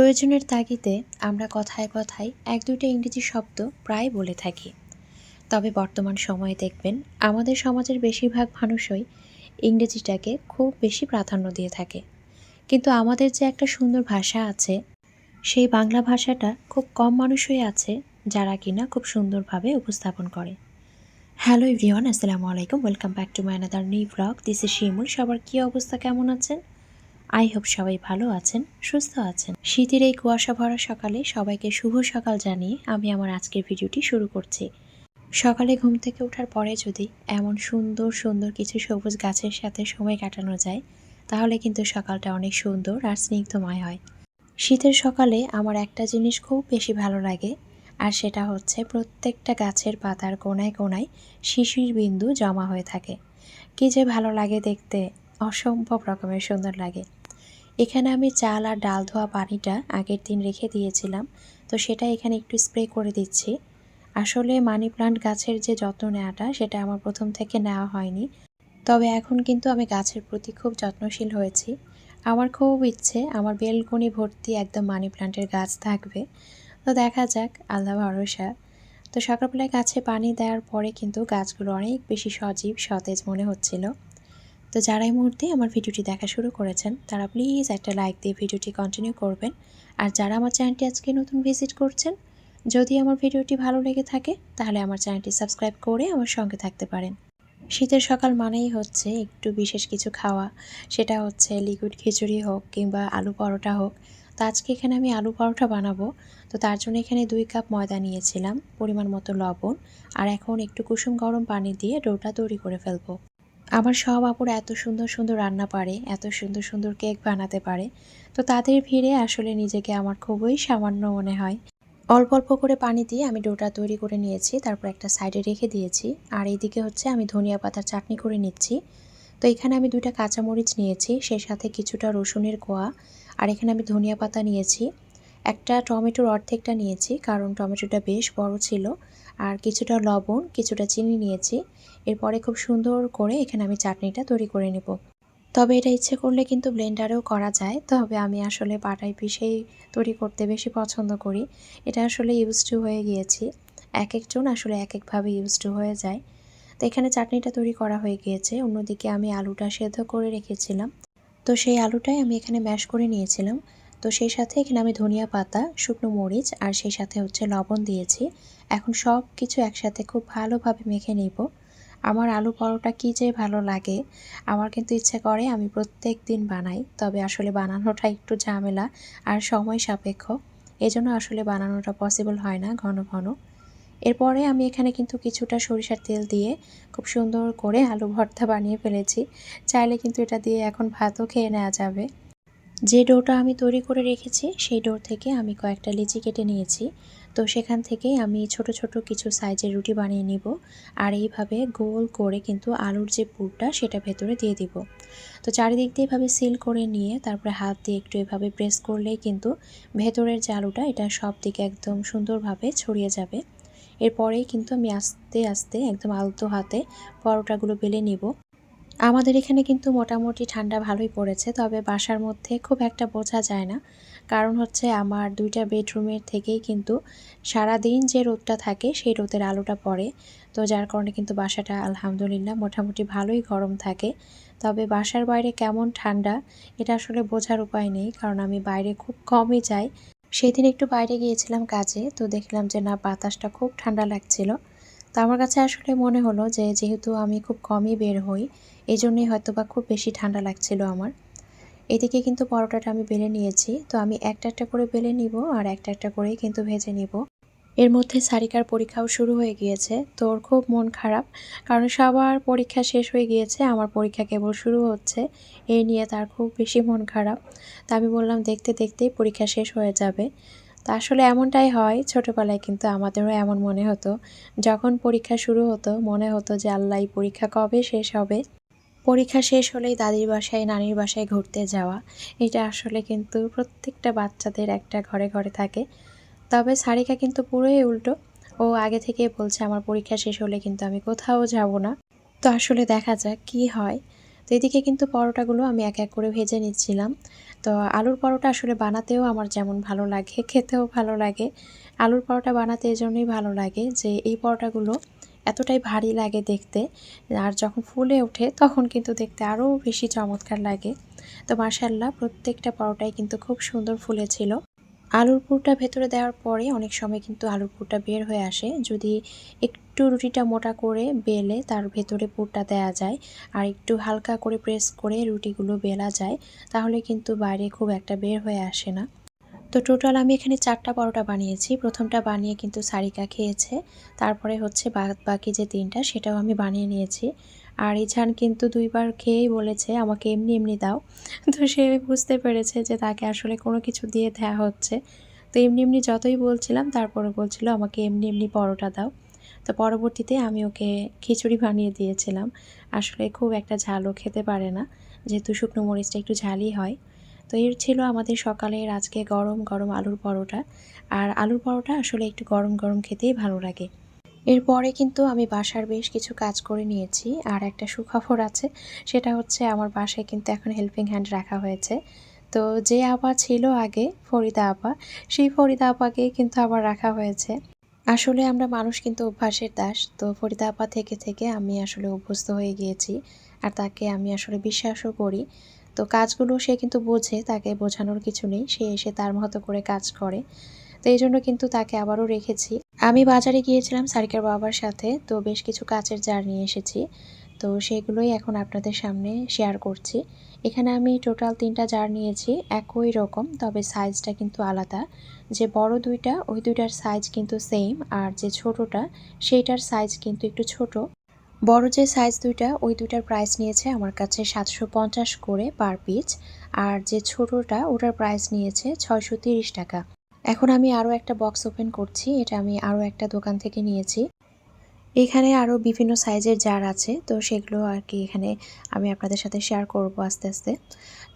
প্রয়োজনের তাগিদে আমরা কথায় কথায় এক দুইটা ইংরেজি শব্দ প্রায় বলে থাকি। তবে বর্তমান সময়ে দেখবেন আমাদের সমাজের বেশিরভাগ মানুষই ইংরেজিটাকে খুব বেশি প্রাধান্য দিয়ে থাকে। কিন্তু আমাদের যে একটা সুন্দর ভাষা আছে, সেই বাংলা ভাষাটা খুব কম মানুষই আছে যারা কিনা খুব সুন্দরভাবে উপস্থাপন করে। হ্যালো এভরিওয়ান, আসসালামু আলাইকুম, welcome back to my another new blog. This is Shimul. সবার কী অবস্থা? কেমন আছেন? আই হোপ সবাই ভালো আছেন, সুস্থ আছেন। শীতের এই কুয়াশা ভরা সকালে সবাইকে শুভ সকাল জানিয়ে আমি আমার আজকের ভিডিওটি শুরু করছি। সকালে ঘুম থেকে ওঠার পরে যদি এমন সুন্দর সুন্দর কিছু সবুজ গাছের সাথে সময় কাটানো যায়, তাহলে কিন্তু সকালটা অনেক সুন্দর আর স্নিগ্ধময় হয়। শীতের সকালে আমার একটা জিনিস খুব বেশি ভালো লাগে, আর সেটা হচ্ছে প্রত্যেকটা গাছের পাতার কোনায় কোনায় শিশির বিন্দু জমা হয়ে থাকে। কী যে ভালো লাগে দেখতে, অসম্ভব রকমের সুন্দর লাগে। এখানে আমি চাল আর ডাল ধোয়া পানিটা আগের দিন রেখে দিয়েছিলাম, তো সেটা এখানে একটু স্প্রে করে দিচ্ছি। আসলে মানি প্লান্ট গাছের যে যত্ন নেওয়াটা, সেটা আমার প্রথম থেকে নেওয়া হয়নি। তবে এখন কিন্তু আমি গাছের প্রতি খুব যত্নশীল হয়েছি। আমার খুব ইচ্ছে, আমার বেলকনি ভর্তি একদম মানি প্লান্টের গাছ থাকবে। তো দেখা যাক, আল্লাহ ভরসা। তো সকালবেলায় গাছে পানি দেওয়ার পরে কিন্তু গাছগুলো অনেক বেশি সজীব, সতেজ মনে হচ্ছিল। তো যারা এই মুহূর্তে আমার ভিডিওটি দেখা শুরু করেছেন, তারা প্লিজ একটা লাইক দিয়ে ভিডিওটি কন্টিনিউ করবেন। আর যারা আমার চ্যানেলটি আজকে নতুন ভিজিট করছেন, যদি আমার ভিডিওটি ভালো লেগে থাকে, তাহলে আমার চ্যানেলটি সাবস্ক্রাইব করে আমার সঙ্গে থাকতে পারেন। শীতের সকাল মানেই হচ্ছে একটু বিশেষ কিছু খাওয়া। সেটা হচ্ছে লিকুইড খিচুড়ি হোক কিংবা আলু পরোটা হোক। তো আজকে এখানে আমি আলু পরোটা বানাবো। তো তার জন্য এখানে দুই কাপ ময়দা নিয়েছিলাম, পরিমাণ মতো লবণ। আর এখন একটু কুসুম গরম পানি দিয়ে ডোটা তৈরি করে ফেলব। আমার সব আপুরা এত সুন্দর সুন্দর রান্না পারে, এত সুন্দর সুন্দর কেক বানাতে পারে, তো তাদের ভিড়ে আসলে নিজেকে আমার খুবই সামান্য মনে হয়। অল্প অল্প করে পানি দিয়ে আমি ডোটা তৈরি করে নিয়েছি, তারপর একটা সাইডে রেখে দিয়েছি, আর এইদিকে হচ্ছে আমি ধনিয়া পাতার চাটনি করে নিচ্ছি। তো এখানে আমি দুইটা কাঁচামরিচ নিয়েছি, সেই সাথে কিছুটা রসুনের কোয়া, আর এখানে আমি ধনিয়া পাতা নিয়েছি। একটা টমেটোর অর্ধেকটা নিয়েছি, কারণ টমেটোটা বেশ বড় ছিল। আর কিছুটা লবণ, কিছুটা চিনি নিয়েছি। এরপরে খুব সুন্দর করে এখানে আমি চাটনিটা তৈরি করে নেব। তবে এটা ইচ্ছে করলে কিন্তু ব্লেন্ডারেও করা যায়। তবে আমি আসলে বাটাই পিসেই তৈরি করতে বেশি পছন্দ করি। এটা আসলে ইউজ টু হয়ে গিয়েছি। এক একজন আসলে এক একভাবে ইউজ টু হয়ে যায়। তো এখানে চাটনিটা তৈরি করা হয়ে গিয়েছে। অন্যদিকে আমি আলুটা সেদ্ধ করে রেখেছিলাম। তো সেই আলুটাই আমি এখানে ম্যাশ করে নিয়েছিলাম। তো সেই সাথে এখানে আমি ধনিয়া পাতা, শুকনো মরিচ আর সেই সাথে হচ্ছে লবণ দিয়েছি। এখন সব কিছু একসাথে খুব ভালোভাবে মেখে নিব। আমার আলু পরোটা কী যে ভালো লাগে। আমার কিন্তু ইচ্ছে করে আমি প্রত্যেক দিন বানাই, তবে আসলে বানানোটা একটু ঝামেলা আর সময় সাপেক্ষ। এজন্য আসলে বানানোটা পসিবল হয় না ঘন ঘন। এরপরে আমি এখানে কিন্তু কিছুটা সরিষার তেল দিয়ে খুব সুন্দর করে আলু ভর্তা বানিয়ে ফেলেছি। চাইলে কিন্তু এটা দিয়ে এখন ভাতও খেয়ে নেওয়া যাবে। যে ডোটা আমি তৈরি করে রেখেছি, সেই ডোর থেকে আমি কয়েকটা লিচি কেটে নিয়েছি। তো সেখান থেকেই আমি ছোট ছোট কিছু সাইজের রুটি বানিয়ে নিব আর এইভাবে গোল করে কিন্তু আলুর যে পুরটা, সেটা ভেতরে দিয়ে দিব। তো চারিদিক দিয়ে এভাবে সিল করে নিয়ে তারপরে হাত দিয়ে একটু এভাবে প্রেস করলেই কিন্তু ভেতরের যে আলুটা, এটা সব দিকে একদম সুন্দরভাবে ছড়িয়ে যাবে। এরপরেই কিন্তু আমি আস্তে আস্তে একদম আলতো হাতে পরোটাগুলো বেলে নিব। আমাদের এখানে কিন্তু মোটামুটি ঠান্ডা ভালোই পড়েছে, তবে বাসার মধ্যে খুব একটা বোঝা যায় না। কারণ হচ্ছে আমার দুইটা বেডরুমের থেকেই কিন্তু সারা দিন যে রোদটা থাকে সেই রোদের আলোটা পড়ে। তো যার কারণে কিন্তু বাসাটা আলহামদুলিল্লাহ মোটামুটি ভালোই গরম থাকে। তবে বাসার বাইরে কেমন ঠান্ডা, এটা আসলে বোঝার উপায় নেই, কারণ আমি বাইরে খুব কমই যাই। সেদিন একটু বাইরে গিয়েছিলাম কাজে, তো দেখলাম যে না, বাতাসটা খুব ঠান্ডা লাগছিল। তো আমার কাছে আসলে মনে হলো যে যেহেতু আমি খুব কমই বের হই এই জন্যই হয়তো বা খুব বেশি ঠান্ডা লাগছিল আমার। এদিকে কিন্তু পরোটাটা আমি বেলে নিয়েছি, তো আমি একটা একটা করে বেলে নিব আর একটা একটা করেই কিন্তু ভেজে নিব। এর মধ্যে সারিকার পরীক্ষাও শুরু হয়ে গিয়েছে, তো ওর খুব মন খারাপ, কারণ সবার পরীক্ষা শেষ হয়ে গিয়েছে, আমার পরীক্ষা কেবল শুরু হচ্ছে এই নিয়ে তার খুব বেশি মন খারাপ। তা আমি বললাম, দেখতে দেখতেই পরীক্ষা শেষ হয়ে যাবে। তা আসলে এমনটাই হয়, ছোটোবেলায় কিন্তু আমাদেরও এমন মনে হতো, যখন পরীক্ষা শুরু হতো, মনে হতো যে, আল্লাহ পরীক্ষা কবে শেষ হবে? পরীক্ষা শেষ হলেই দাদির বাসায়, নানির বাসায় ঘুরতে যাওয়া। এটা আসলে কিন্তু প্রত্যেকটা বাচ্চাদের একটা ঘরে ঘরে থাকে। তবে সারিকা কিন্তু পুরোই উল্টো। ও আগে থেকে বলছে, আমার পরীক্ষা শেষ হলে কিন্তু আমি কোথাও যাব না। তো আসলে দেখা যাক কি হয়। তো এদিকে কিন্তু পরোটাগুলো আমি এক এক করে ভেজে নিচ্ছিলাম। তো আলুর পরোটা আসলে বানাতেও আমার যেমন ভালো লাগে, খেতেও ভালো লাগে। আলুর পরোটা বানাতে এজন্যই ভালো লাগে যে এই পরোটাগুলো এতটাই ভারী লাগে দেখতে। আর যখন ফুলে ওঠে, তখন কিন্তু দেখতে আরও বেশি চমৎকার লাগে। তো মার্শাল্লাহ প্রত্যেকটা পরোটাই কিন্তু খুব সুন্দর ফুলেছিল। আলুর পুরটা ভেতরে দেওয়ার পরে অনেক সময় কিন্তু আলুর পুরটা বের হয়ে আসে। যদি একটু রুটিটা মোটা করে বেলে তার ভেতরে পুরটা দেওয়া যায়, আর একটু হালকা করে প্রেস করে রুটিগুলো বেলা যায়, তাহলে কিন্তু বাইরে খুব একটা বের হয়ে আসে না। তো টোটাল আমি এখানে চারটা পরোটা বানিয়েছি। প্রথমটা বানিয়ে কিন্তু সারিকা খেয়েছে। তারপরে হচ্ছে বাদ বাকি যে তিনটা, সেটাও আমি বানিয়ে নিয়েছি। আর ইঝান কিন্তু দুইবার খেয়েই বলেছে, আমাকে এমনি এমনি দাও। তো সে বুঝতে পেরেছে যে তাকে আসলে কোনো কিছু দিয়ে দেওয়া হচ্ছে। তো এমনি এমনি যতই বলছিলাম, তারপরে বলছিল, আমাকে এমনি এমনি পরোটা দাও। তো পরবর্তীতে আমি ওকে খিচুড়ি বানিয়ে দিয়েছিলাম। আসলে খুব একটা ঝালও খেতে পারে না। যেহেতু শুকনো মরিচটা একটু ঝালই হয়। তো এর ছিল আমাদের সকালের আজকে গরম গরম আলুর পরোটা। আর আলুর পরোটা আসলে একটু গরম গরম খেতেই ভালো লাগে। এরপরে কিন্তু আমি বাসার বেশ কিছু কাজ করে নিয়েছি। আর একটা সুখবর আছে, সেটা হচ্ছে আমার বাসায় কিন্তু এখন হেল্পিং হ্যান্ড রাখা হয়েছে। তো যে আপা ছিল আগে, ফরিদা আপা, সেই ফরিদা আপাকে কিন্তু আবার রাখা হয়েছে। আসলে আমরা মানুষ কিন্তু অভ্যাসের দাস। তো ফরিদা আপা থেকে থেকে আমি আসলে অভ্যস্ত হয়ে গিয়েছি। আর তাকে আমি আসলে বিশ্বাসও করি। তো কাজগুলো সে কিন্তু বোঝে, তাকে বোঝানোর কিছু নেই। সে এসে তার মতো করে কাজ করে। তো এই জন্য কিন্তু তাকে আবারও রেখেছি। আমি বাজারে গিয়েছিলাম সারিকার বাবার সাথে, তো বেশ কিছু কাচের জার নিয়ে এসেছি। তো সেগুলোই এখন আপনাদের সামনে শেয়ার করছি। এখানে আমি টোটাল তিনটা জার নিয়েছি, একই রকম, তবে সাইজটা কিন্তু আলাদা। যে বড় দুইটা, ওই দুইটার সাইজ কিন্তু সেম আর যে ছোটটা, সেইটার সাইজ কিন্তু একটু ছোট। বড় যে সাইজ দুইটা, ওই দুইটার প্রাইস নিয়েছে আমার কাছে সাতশো পঞ্চাশ করে পার পিস আর যে ছোটটা ওটার প্রাইস নিয়েছে ছয়শো তিরিশ টাকা। এখন আমি আরও একটা বক্স ওপেন করছি, এটা আমি আরও একটা দোকান থেকে নিয়েছি। এখানে আরও বিভিন্ন সাইজের জার আছে, তো সেগুলো আর কি এখানে আমি আপনাদের সাথে শেয়ার করব আস্তে আস্তে।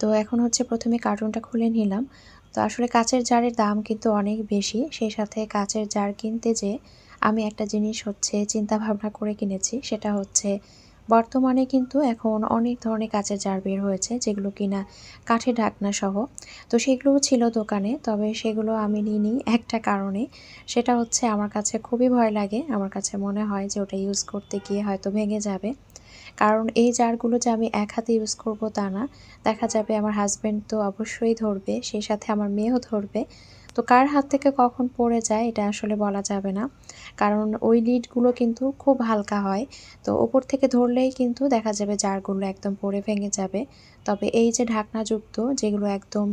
তো এখন হচ্ছে প্রথমে কার্টুনটা খুলে নিলাম। তো আসলে কাচের জারের দাম কিন্তু অনেক বেশি, সেই সাথে কাচের জার কিনতে যে আমি একটা জিনিস হচ্ছে চিন্তা ভাবনা করে কিনেছি, সেটা হচ্ছে বর্তমানে কিন্তু এখন অনেক ধরনের কাচের জার বের হয়েছে, যেগুলো কিনা কাঠের ঢাকনা সহ। তো সেগুলোও ছিল দোকানে, তবে সেগুলো আমি নিইনি একটা কারণে। সেটা হচ্ছে আমার কাছে খুবই ভয় লাগে, আমার কাছে মনে হয় যে ওটা ইউজ করতে গিয়ে হয়তো ভেঙে যাবে। কারণ এই জারগুলো যে আমি এক হাতে ইউজ করব তা না। দেখা যাবে আমার হাজব্যান্ড তো অবশ্যই ধরবে, সেই সাথে আমার মেয়েও ধরবে। তো কার হাত থেকে কখন পড়ে যায় এটা আসলে বলা যাবে না। কারণ ওই লিডগুলো কিন্তু খুব হালকা হয়। তো ওপর থেকে ধরলেই কিন্তু দেখা যাবে জারগুলো একদম পড়ে ভেঙে যাবে। তবে এই যে ঢাকনাযুক্ত যেগুলো একদম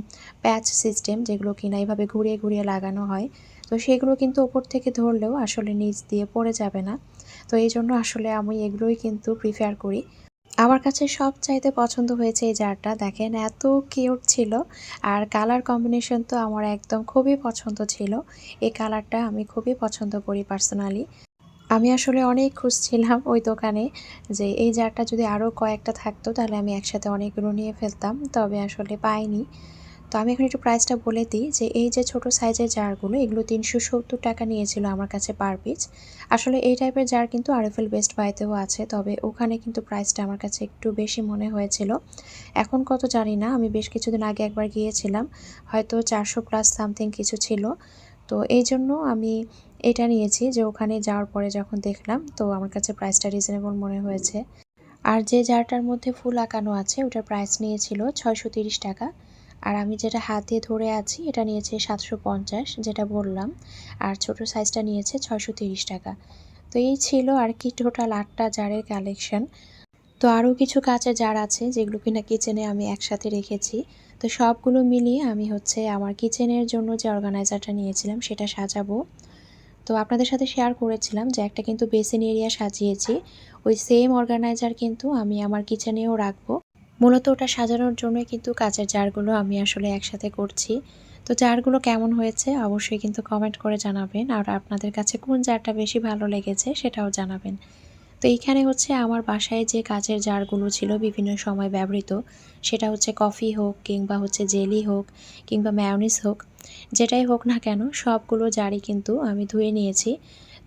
প্যাচ সিস্টেম যেগুলো কিনা এইভাবে ঘুরিয়ে ঘুরিয়ে লাগানো হয়, তো সেগুলো কিন্তু ওপর থেকে ধরলেও আসলে নিচ দিয়ে পড়ে যাবে না। তো এই জন্য আসলে আমি এগুলোই কিন্তু প্রিফার করি। আমার কাছে সব চাইতে পছন্দ হয়েছে এই জারটা। দেখেন, এত কিউট ছিল। আর কালার কম্বিনেশন তো আমার একদম খুবই পছন্দ ছিল। এই কালারটা আমি খুবই পছন্দ করি পার্সোনালি আমি আসলে অনেক খুশ ছিলাম ওই দোকানে যে এই জারটা যদি আরও কয়েকটা থাকতো, তাহলে আমি একসাথে অনেকগুলো নিয়ে ফেলতাম। তবে আসলে পাইনি। তো আমি এখন একটু প্রাইসটা বলে দিই যে, এই যে ছোট সাইজের জারগুলো এগুলো তিনশো সত্তর টাকা নিয়েছিল আমার কাছে পার পিস আসলে এই টাইপের জার কিন্তু আর আরএফএল বেস্ট বাইতেও আছে, তবে ওখানে কিন্তু প্রাইসটা আমার কাছে একটু বেশি মনে হয়েছিল। এখন কত জানি না, আমি বেশ কিছুদিন আগে একবার গিয়েছিলাম, হয়তো চারশো প্লাস সামথিং কিছু ছিল। তো এই জন্য আমি এটা নিয়েছি যে, ওখানে যাওয়ার পরে যখন দেখলাম, তো আমার কাছে প্রাইসটা রিজনেবল মনে হয়েছে। আর যে জারটার মধ্যে ফুল আঁকানো আছে, ওটার প্রাইস নিয়েছিল ছয়শো তিরিশ টাকা। আর আমি যেটা হাতে ধরে আছি, এটা নিয়েছে সাতশো পঞ্চাশ, যেটা বললাম। আর ছোট সাইজটা নিয়েছে ছয়শো তিরিশ টাকা। তো এই ছিল আর কি টোটাল আটটা জারের কালেকশন তো আরও কিছু কাঁচের জার আছে, যেগুলো কিনা কিচেনে আমি একসাথে রেখেছি। তো সবগুলো মিলিয়ে আমি হচ্ছে আমার কিচেনের জন্য যে অর্গানাইজারটা নিয়েছিলাম, সেটা সাজাবো। তো আপনাদের সাথে শেয়ার করেছিলাম যে একটা কিন্তু বেসিন এরিয়া সাজিয়েছি। ওই সেম অর্গানাইজার কিন্তু আমি আমার কিচেনেও রাখব। মূলত ওটা সাজানোর জন্যই কিন্তু কাচের জারগুলো আমি আসলে একসাথে করছি। তো জারগুলো কেমন হয়েছে অবশ্যই কিন্তু কমেন্ট করে জানাবেন। আর আপনাদের কাছে কোন জারটা বেশি ভালো লেগেছে সেটাও জানাবেন। তো এইখানে হচ্ছে আমার বাসায় যে কাচের জারগুলো ছিল বিভিন্ন সময় ব্যবহৃত, সেটা হচ্ছে কফি হোক কিংবা হচ্ছে জেলি হোক কিংবা ম্যায়নিস হোক, যেটাই হোক না কেন সবগুলো জারই কিন্তু আমি ধুয়ে নিয়েছি।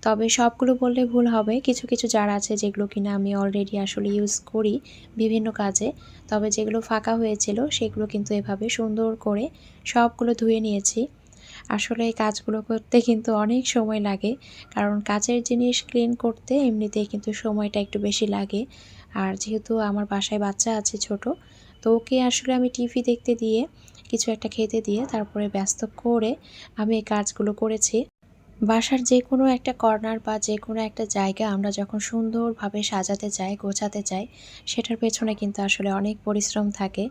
তবে সবগুলো বললে ভুল হবে। কিছু কিছু জার আছে যেগুলো কিনা আমি অলরেডি আসলে ইউজ করি বিভিন্ন কাজে। তবে যেগুলো ফাঁকা হয়েছিল সেগুলো কিন্তু এভাবে সুন্দর করে সবগুলো ধুয়ে নিয়েছি। আসলে এই কাজগুলো করতে কিন্তু অনেক সময় লাগে। কারণ কাচের জিনিস ক্লিন করতে এমনিতেই কিন্তু সময়টা একটু বেশি লাগে। আর যেহেতু আমার বাসায় বাচ্চা আছে ছোট, তো ওকে আসলে আমি টিভি দেখতে দিয়ে, কিছু একটা খেতে দিয়ে, তারপরে ব্যস্ত করে আমি এই কাজগুলো করেছি। বাসার যে কোনো একটা কর্নার বা যে কোনো একটা জায়গা আমরা যখন সুন্দরভাবে সাজাতে চাই, গোছাতে চাই, সেটার পেছনে কিন্তু আসলে অনেক পরিশ্রম থাকে,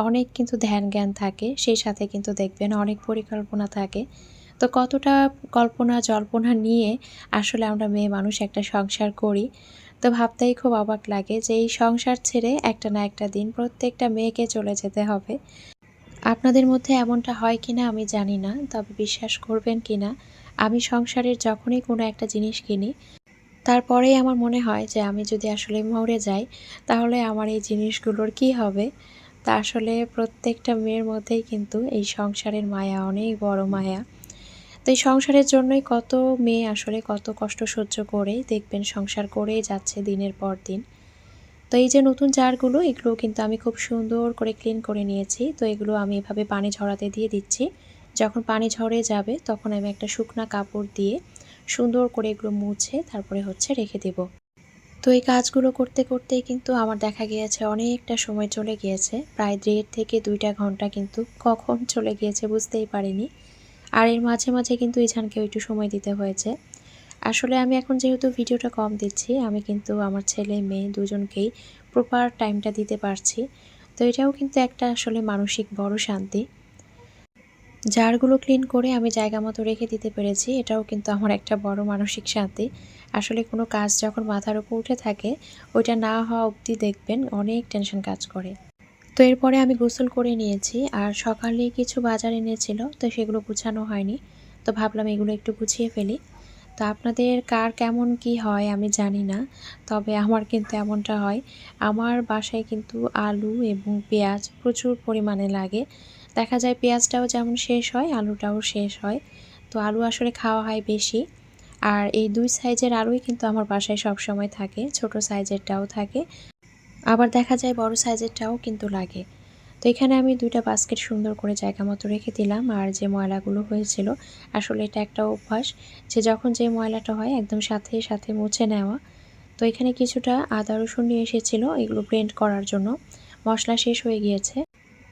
অনেক কিন্তু ধ্যান জ্ঞান থাকে, সেই সাথে কিন্তু দেখবেন অনেক পরিকল্পনা থাকে। তো কতটা কল্পনা জল্পনা নিয়ে আসলে আমরা মেয়ে মানুষ একটা সংসার করি, তো ভাবতেই খুব অবাক লাগে যে এই সংসার ছেড়ে একটা না একটা দিন প্রত্যেকটা মেয়েকে চলে যেতে হবে। আপনাদের মধ্যে এমনটা হয় কিনা আমি জানি না, তবে বিশ্বাস করবেন কিনা আমি সংসারের যখনই কোনো একটা জিনিস কিনি, তারপরেই আমার মনে হয় যে আমি যদি আসলে মরে যাই, তাহলে আমার এই জিনিসগুলোর কি হবে? তা আসলে প্রত্যেকটা মেয়ের মধ্যেই কিন্তু এই সংসারের মায়া অনেক বড় মায়া। তো এই সংসারের জন্যই কত মেয়ে আসলে কত কষ্ট সহ্য করে দেখবেন সংসার করেই যাচ্ছে দিনের পর দিন। তো এই যে নতুন জারগুলো এগুলো কিন্তু আমি খুব সুন্দর করে ক্লিন করে নিয়েছি। তো এগুলো আমি এভাবে পানি ঝরাতে দিয়ে দিচ্ছি। যখন পানি ঝরে যাবে তখন আমি একটা শুকনা কাপড় দিয়ে সুন্দর করে এগুলো মুছে তারপরে হচ্ছে রেখে দেব। তো এই কাজগুলো করতে করতেই কিন্তু আমার দেখা গিয়েছে অনেকটা সময় চলে গিয়েছে। প্রায় দেড় থেকে দুইটা ঘণ্টা কিন্তু কখন চলে গিয়েছে বুঝতেই পারিনি। আর এর মাঝে মাঝে কিন্তু ইছানকেও একটু সময় দিতে হয়েছে। আসলে আমি এখন যেহেতু ভিডিওটা কম দিচ্ছি, আমি কিন্তু আমার ছেলে, মেয়ে দুজনকেই প্রপার টাইমটা দিতে পারছি। তো এটাও কিন্তু একটা আসলে মানসিক বড় শান্তি। জারগুলো ক্লিন করে আমি জায়গা মতো রেখে দিতে পেরেছি। এটাও কিন্তু আমার একটা বড় মানসিক শান্তি। আসলে কোনো কাজ যখন মাথার উপর উঠে থাকে, ওইটা না হওয়া অবধি দেখবেন অনেক টেনশন কাজ করে। তো এরপরে আমি গোসল করে নিয়েছি আর সকালে কিছু বাজার এনেছিল, তো সেগুলো গুছানো হয়নি। তো ভাবলাম এগুলো একটু গুছিয়ে ফেলি। তো আপনাদের কার কেমন কি হয় আমি জানি না, তবে আমার কিন্তু এমনটা হয়। আমার বাসায় কিন্তু আলু এবং পেঁয়াজ প্রচুর পরিমাণে লাগে। দেখা যায় পেঁয়াজটাও যেমন শেষ হয়, আলুটাও শেষ হয়। তো আলু আসলে খাওয়া হয় বেশি। আর এই দুই সাইজের আলুই কিন্তু আমার বাসায় সব সময় থাকে, ছোট সাইজেরটাও থাকে। আবার দেখা যায় বড় সাইজেরটাও কিন্তু লাগে। তো এখানে আমি দুইটা বাস্কেট সুন্দর করে জায়গা মতো রেখে দিলাম। আর যে ময়লাগুলো হয়েছিল, আসলে এটা একটা অভ্যাস। যে যখন যে ময়লাটা হয়, একদম সাথে সাথে মুছে নেওয়া। তো এখানে কিছুটা আদা রসুন নিয়ে এসেছিল, এগুলো ব্লেন্ড করার জন্য। মশলা শেষ হয়ে গিয়েছে।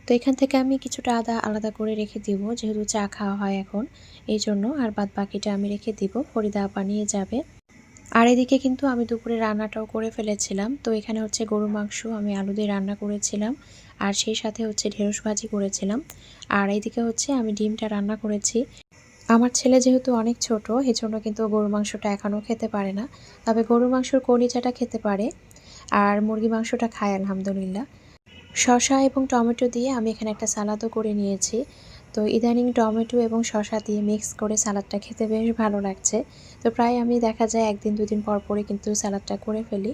তো এখান থেকে আমি কিছুটা আদা আলাদা করে রেখে দিব, যেহেতু চা খাওয়া হয় এখন। এই জন্য আর বাদ বাকিটা আমি রেখে দিব, ফরিদা বানিয়ে যাবে। আর এদিকে কিন্তু আমি দুপুরে রান্নাটাও করে ফেলেছিলাম। তো এখানে হচ্ছে গরু মাংস আমি আলু দিয়ে রান্না করেছিলাম, আর সেই সাথে হচ্ছে ঢেঁড়স ভাজি করেছিলাম। আর এইদিকে হচ্ছে আমি ডিমটা রান্না করেছি। আমার ছেলে যেহেতু অনেক ছোট, এজন্য কিন্তু গরু মাংসটা এখনও খেতে পারে না। তবে গরু মাংসর কলিজাটা খেতে পারে, আর মুরগি মাংসটা খায় আলহামদুলিল্লাহ। শশা এবং টমেটো দিয়ে আমি এখানে একটা সালাদও করে নিয়েছি। তো ইদানিং টমেটো এবং শশা দিয়ে মিক্স করে সালাদটা খেতে বেশ ভালো লাগছে। তো প্রায় আমি দেখা যায় একদিন, দুদিন পর পরে কিন্তু সালাদটা করে ফেলি।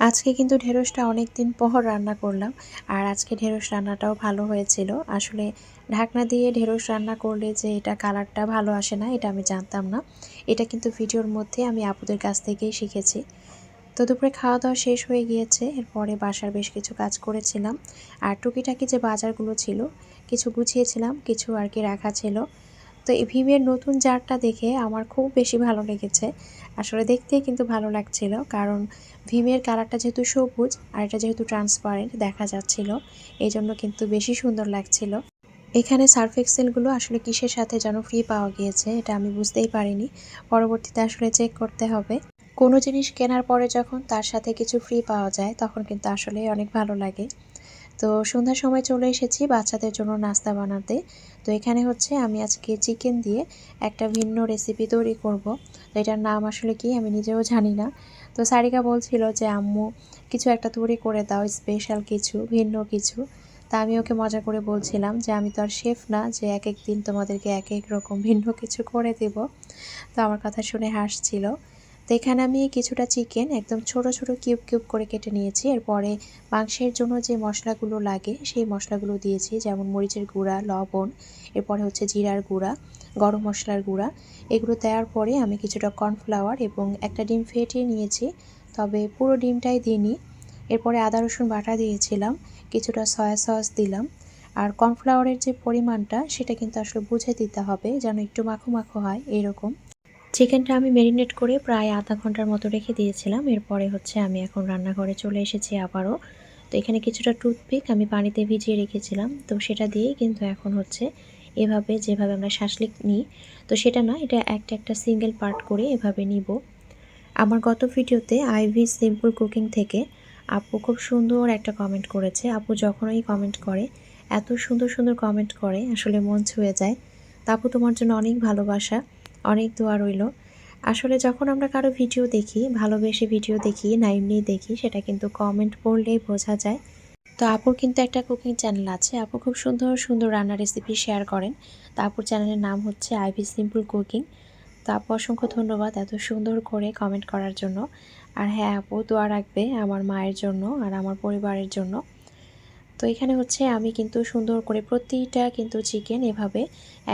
আজকে কিন্তু ঢেঁড়সটা অনেক দিন পর রান্না করলাম আর আজকে ঢেঁড়স রান্নাটাও ভালো হয়েছিল। আসলে ঢাকনা দিয়ে ঢেঁড়স রান্না করলে যে এটা কালারটা ভালো আসে না, এটা আমি জানতাম না। এটা কিন্তু ভিডিওর মধ্যে আমি আপুদের কাছ থেকেই শিখেছি। তো দুপুরে খাওয়া দাওয়া শেষ হয়ে গিয়েছে। এরপরে বাসার বেশ কিছু কাজ করেছিলাম। আর টুকিটাকি যে বাজারগুলো ছিল, কিছু গুছিয়েছিলাম, কিছু আর কি রাখা ছিল। তো এই ভীমের নতুন জারটা দেখে আমার খুব বেশি ভালো লেগেছে। আসলে দেখতে কিন্তু ভালো লাগছিল, কারণ ভীমের কালারটা যেহেতু সবুজ আর এটা যেহেতু ট্রান্সপারেন্ট দেখা যাচ্ছিল এই জন্য কিন্তু বেশি সুন্দর লাগছিল। এখানে সার্ফ এক্সেলগুলো আসলে কিসের সাথে যেন ফ্রি পাওয়া গিয়েছে, এটা আমি বুঝতেই পারিনি। পরবর্তীতে আসলে চেক করতে হবে। কোনো জিনিস কেনার পরে যখন তার সাথে কিছু ফ্রি পাওয়া যায়, তখন কিন্তু আসলে অনেক ভালো লাগে। তো সন্ধ্যার সময় চলে এসেছি বাচ্চাদের জন্য নাস্তা বানাতে। তো এখানে হচ্ছে আমি আজকে চিকেন দিয়ে একটা ভিন্ন রেসিপি তৈরি করব। তো এটার নাম আসলে কি আমি নিজেও জানি না। তো সারিকা বলছিল যে, আম্মু, কিছু একটা তৈরি করে দাও স্পেশাল কিছু, ভিন্ন কিছু। তা আমি ওকে মজা করে বলছিলাম যে, আমি তো আর শেফ না, যে এক এক দিন তোমাদেরকে এক এক রকম ভিন্ন কিছু করে দেব। তো আমার কথা শুনে হাসছিল। তো এখানে আমি কিছুটা চিকেন একদম ছোট ছোট কিউব কিউব করে কেটে নিয়েছি। এরপরে মাংসের জন্য যে মশলাগুলো লাগে, সেই মশলাগুলো দিয়েছি, যেমন মরিচের গুঁড়া, লবণ, এরপরে হচ্ছে জিরার গুঁড়া, গরম মশলার গুঁড়া। এগুলো দেওয়ার পরে আমি কিছুটা কর্নফ্লাওয়ার এবং একটা ডিম ফেটিয়ে নিয়েছি, তবে পুরো ডিমটাই দিইনি। এরপরে আদা, রসুন বাটা দিয়েছিলাম, কিছুটা সয়া সস দিলাম। আর কর্নফ্লাওয়ারের যে পরিমাণটা, সেটা কিন্তু আসলে বুঝে দিতে হবে, যেন একটু মাখো মাখো হয়, এরকম। চিকেনটা আমি ম্যারিনেট করে প্রায় আধা ঘণ্টার মতো রেখে দিয়েছিলাম। এরপরে হচ্ছে আমি এখন রান্নাঘরে চলে এসেছি আবারও। তো এখানে কিছুটা টুথপিক আমি পানিতে ভিজিয়ে রেখেছিলাম। তো সেটা দিয়েই কিন্তু এখন হচ্ছে এভাবে যেভাবে আমরা শাসলিক নিই, তো সেটা না এটা একটা একটা সিঙ্গেল পার্ট করে এভাবে নিব। আমার গত ভিডিওতে আইভি সিম্পল কুকিং থেকে আপু খুব সুন্দর একটা কমেন্ট করেছে। আপু যখনই কমেন্ট করে, এত সুন্দর সুন্দর কমেন্ট করে, আসলে মন ছুঁয়ে যায়। তা আপু তোমার জন্য অনেক ভালোবাসা। অনেক দোয়া রইল। আসলে যখন আমরা কারও ভিডিও দেখি, ভালোবেসে ভিডিও দেখি না এমনি দেখি, সেটা কিন্তু কমেন্ট পড়লেই বোঝা যায়। তো আপুর কিন্তু একটা কুকিং চ্যানেল আছে। আপু খুব সুন্দর সুন্দর রান্নার রেসিপি শেয়ার করেন। তো আপুর চ্যানেলের নাম হচ্ছে আইভি সিম্পল কুকিং। তো আপু অসংখ্য ধন্যবাদ এত সুন্দর করে কমেন্ট করার জন্য। আর হ্যাঁ আপু দোয়া রাখবে আমার মায়ের জন্য আর আমার পরিবারের জন্য। তো এখানে হচ্ছে আমি কিন্তু সুন্দর করে প্রতিটা কিন্তু চিকেন এভাবে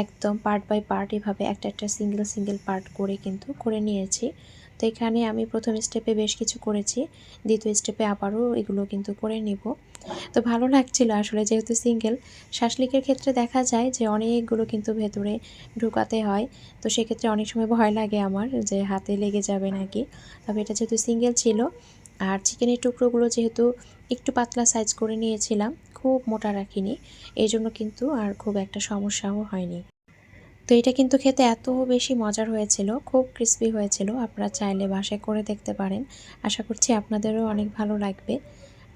একদম পার্ট বাই পার্ট এভাবে একটা একটা সিঙ্গেল সিঙ্গেল পার্ট করে কিন্তু করে নিয়েছি। তো এখানে আমি প্রথম স্টেপে বেশ কিছু করেছি, দ্বিতীয় স্টেপে আবারও এগুলো কিন্তু করে নিব। তো ভালো লাগছিল আসলে যেহেতু সিঙ্গেল শাসলিকের ক্ষেত্রে দেখা যায় যে অনেকগুলো কিন্তু ভেতরে ঢুকাতে হয়। তো সেক্ষেত্রে অনেক সময় ভয় লাগে আমার যে হাতে লেগে যাবে নাকি। তবে এটা যেহেতু সিঙ্গেল ছিল আর চিকেনের টুকরোগুলো যেহেতু একটু পাতলা সাইজ করে নিয়েছিলাম, খুব মোটা রাখিনি, এই জন্য কিন্তু আর খুব একটা সমস্যাও হয়নি। তো এটা কিন্তু খেতে এত বেশি মজার হয়েছিল, খুব ক্রিস্পি হয়েছিল, আপনারা চাইলে বাসায় করে দেখতে পারেন। আশা করছি আপনাদেরও অনেক ভালো লাগবে।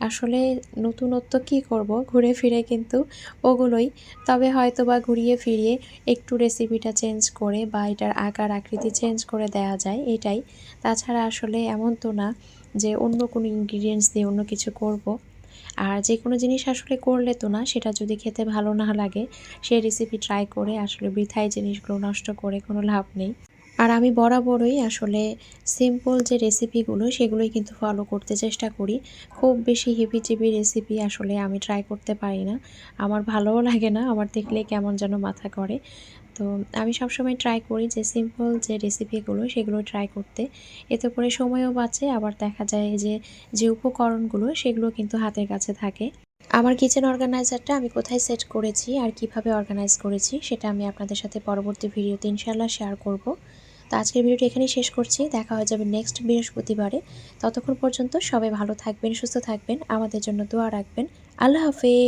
আসলে নতুনত্ব কি করব, ঘুরে ফিরে কিন্তু ওগুলোই, তবে হয়তো বা ঘুরিয়ে ফিরিয়ে একটু রেসিপিটা চেঞ্জ করে বা এটার আকার আকৃতি চেঞ্জ করে দেয়া যায়, এটাই। তাছাড়া আসলে এমন তো না যে অন্য কোনো ইনগ্রিডিয়েন্টস দিয়ে অন্য কিছু করব। আর যে কোনো জিনিস আসলে করলে তো না, সেটা যদি খেতে ভালো না লাগে সেই রেসিপি ট্রাই করে আসলে বৃথায় জিনিসগুলো নষ্ট করে কোনো লাভ নেই। আর আমি বরাবরই আসলে সিম্পল যে রেসিপিগুলো সেগুলোই কিন্তু ফলো করতে চেষ্টা করি। খুব বেশি হেভি চেবি রেসিপি আসলে আমি ট্রাই করতে পারি না। আমার ভালোও লাগে না, আমার দেখলে কেমন যেন মাথা করে তো আমি সবসময় ট্রাই করি যে সিম্পল যে রেসিপিগুলো সেগুলো ট্রাই করতে। এতে করে সময়ও বাঁচে, আবার দেখা যায় যে যে উপকরণগুলো, সেগুলো কিন্তু হাতের কাছে থাকে। আমার কিচেন অর্গানাইজারটা আমি কোথায় সেট করেছি আর কীভাবে অর্গানাইজ করেছি, সেটা আমি আপনাদের সাথে পরবর্তী ভিডিওতে ইনশাল্লাহ শেয়ার করব। তো আজকের ভিডিওটি এখানেই শেষ করছি। দেখা হয়ে যাবে নেক্সট বৃহস্পতিবারে। ততক্ষণ পর্যন্ত সবাই ভালো থাকবেন, সুস্থ থাকবেন। আমাদের জন্য দোয়া রাখবেন। আল্লাহ হাফেজ।